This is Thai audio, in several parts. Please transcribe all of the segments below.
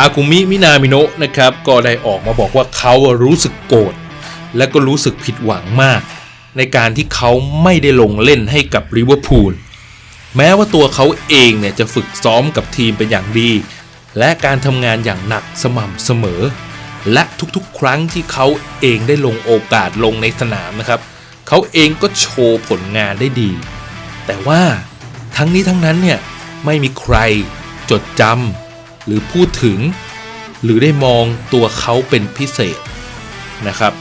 าคุมิมินามิโนะนะครับก็ได้ออกมาบอกว่าเขารู้สึกโกรธและก็รู้สึกผิดหวังมาก ในการที่เขาไม่ได้ลงเล่นให้กับลิเวอร์พูลแม้ว่าตัวเขาเองเนี่ยจะฝึกซ้อมกับทีมเป็นอย่างดี และการทำงานอย่างหนักสม่ำเสมอ และทุกๆ ครั้งที่เขาเองได้ลงโอกาสลงในสนามนะครับ เขาเองก็โชว์ผลงานได้ดี แต่ว่าทั้งนี้ทั้งนั้นเนี่ยไม่มีใครจดจำ หรือพูดถึง หรือได้มองตัวเขาเป็นพิเศษนะครับ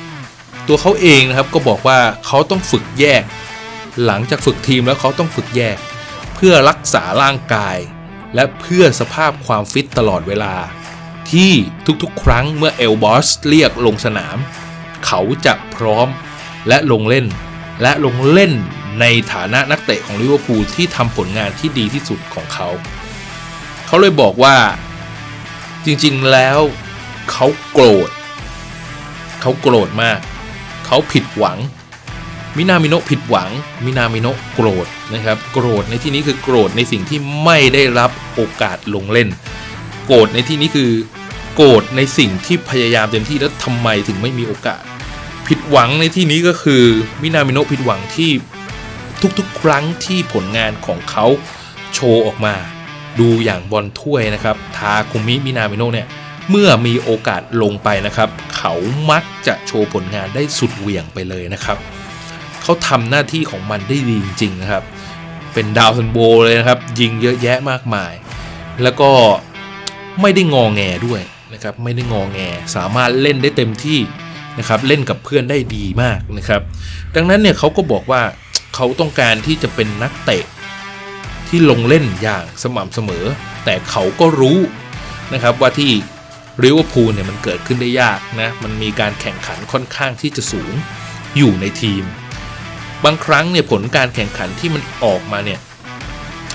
ตัวเขาเองนะครับก็บอกว่าเขาต้องฝึกแยก หลังจากฝึกทีมแล้วเขาต้องฝึกแยก เพื่อรักษาร่างกาย และเพื่อสภาพความฟิตตลอดเวลา ที่ทุกๆ ครั้งเมื่อเอลบอสเรียกลงสนาม เขาจะพร้อมและลงเล่น และลงเล่นในฐานะนักเตะของลิเวอร์พูลที่ทำผลงานที่ดีที่สุดของเขา เขาเลยบอกว่า จริงๆแล้วเขาโกรธเขาโกรธมาก เขาผิดหวัง มินามิโนะผิดหวัง มินามิโนะโกรธนะครับ โกรธในที่นี้คือโกรธในสิ่งที่ไม่ได้รับโอกาสลงเล่น โกรธในที่นี้คือ โกรธในสิ่งที่พยายามเต็มที่แล้วทำไมถึงไม่มีโอกาส ผิดหวังในที่นี้ก็คือ มินามิโนะผิดหวังที่ทุกๆ ครั้งที่ผลงานของเขาโชว์ออกมา ดูอย่างบอลถ้วยนะครับ ทาคุมิมินามิโนะเนี่ย เมื่อมีโอกาสลงไปนะครับ เขามักจะโชว์ผลงานได้สุดเหวี่ยงไปเลยนะครับ เขาทำหน้าที่ของมันได้ดีจริง ๆ นะครับ เป็นดาวซันโบเลยนะครับ ยิงเยอะแยะมากมาย แล้วก็ไม่ได้งอแงด้วยนะครับ ไม่ได้งอแง สามารถเล่นได้เต็มที่นะครับ เล่นกับเพื่อนได้ดีมากนะครับ ดังนั้นเนี่ยเขาก็บอกว่าเขาต้องการที่จะเป็นนักเตะ ที่ลงเล่นอย่างสม่ำเสมอ แต่เขาก็รู้นะครับว่าที่ริเวอร์พูลเนี่ยมันเกิดขึ้นได้ยากนะมันมีการแข่งขันค่อนข้างที่จะสูงอยู่ในทีม บางครั้งเนี่ยผลการแข่งขันที่มันออกมาเนี่ย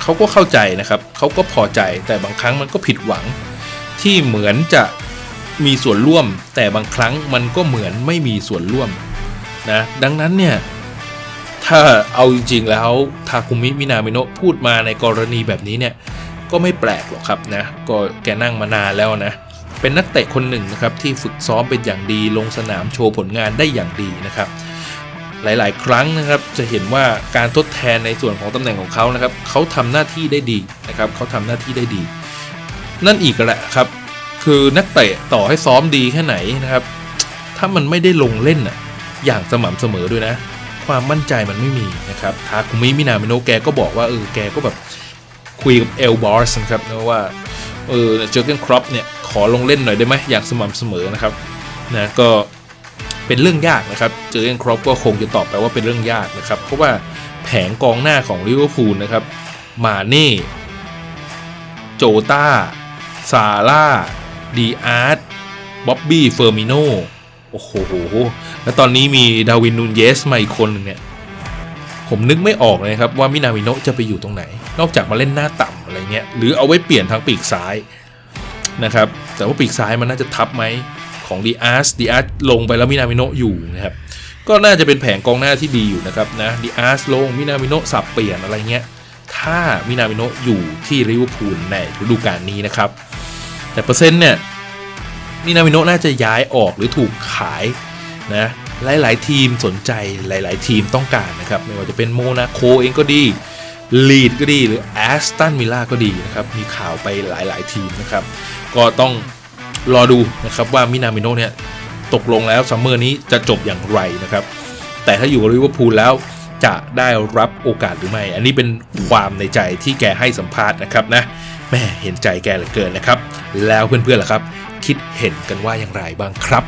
เขาก็เข้าใจนะครับเขาก็พอใจแต่บางครั้งมันก็ผิดหวังที่เหมือนจะมีส่วนร่วม แต่บางครั้งมันก็เหมือนไม่มีส่วนร่วมนะดังนั้นเนี่ย ถ้าเอาจริงๆแล้วทาคุมิมินามิโนะพูดมาในกรณีแบบนี้เนี่ยก็ไม่แปลกหรอกครับนะก็แกนั่งมานานแล้วนะเป็นนักเตะคนหนึ่งนะครับที่ฝึกซ้อมเป็นอย่างดีลงสนามโชว์ผลงานได้อย่างดีนะครับหลายๆ ครั้งนะครับจะเห็นว่าการทดแทนในส่วนของตำแหน่งของเขานะครับเขาทำหน้าที่ได้ดีนะครับเขาทำหน้าที่ได้ดี นั่นอีกแหละครับ คือนักเตะต่อให้ซ้อมดีแค่ไหนนะครับ ถ้ามันไม่ได้ลงเล่นอะอย่างสม่ำเสมอด้วยนะ ความมั่นใจมันไม่มีนะครับทาคุมิมินามิโนะแกก็บอกว่าเออแกก็แบบคุยกับเอลบอสนะครับนะว่าเออเจอเกนครอปเนี่ยขอลงเล่นหน่อยได้ไหมอย่างสม่ำเสมอนะครับนะก็เป็นเรื่องยากนะครับ เจอเกนครอปก็คงจะตอบไปว่าเป็นเรื่องยากนะครับ เพราะว่าแผงกองหน้าของลิเวอร์พูลนะครับ มาเน่โจตาซาร่าดีอาร์ตบ๊อบบี้เฟอร์มิโน โอ้โห แล้วตอนนี้มีดาวินนูนเยสมาอีกคนหนึ่งเนี่ย ผมนึกไม่ออกเลยครับว่ามินามิโนะจะไปอยู่ตรงไหน นอกจากมาเล่นหน้าต่ำอะไรเงี้ย หรือเอาไว้เปลี่ยนทางปีกซ้ายนะครับ แต่ว่าปีกซ้ายมันน่าจะทับไหมของดีอาร์สดีอาร์สลงไปแล้วมินามิโนะอยู่นะครับ ก็น่าจะเป็นแผงกองหน้าที่ดีอยู่นะครับนะดีอาร์สลงมินามิโนะสับเปลี่ยนอะไรเงี้ย ถ้ามินามิโนะอยู่ที่ลิเวอร์พูลในฤดูกาลนี้นะครับ แต่เปอร์เซ็นต์เนี่ย มินามิโนะน่าจะย้ายออกหรือถูกขายนะหลาย ๆ ทีมสนใจหลาย ๆ ทีมต้องการนะครับ ไม่ว่าจะเป็นโมนาโคเองก็ดีลีดก็ดีหรือแอสตันมิลล่าก็ดีนะครับ มีข่าวไปหลาย ๆ ทีมนะครับ ก็ต้องรอดูนะครับว่ามินามิโนะเนี่ยตกลงแล้วซัมเมอร์นี้จะจบอย่างไรนะครับ แต่ถ้าอยู่กับลิเวอร์พูลแล้วจะได้รับโอกาสหรือไม่ อันนี้เป็นความในใจที่แกให้สัมภาษณ์นะครับนะแม่เห็นใจแกเหลือเกินนะครับ แล้วเพื่อนๆล่ะครับ คิดเห็นกันว่าอย่างไรบ้างครับ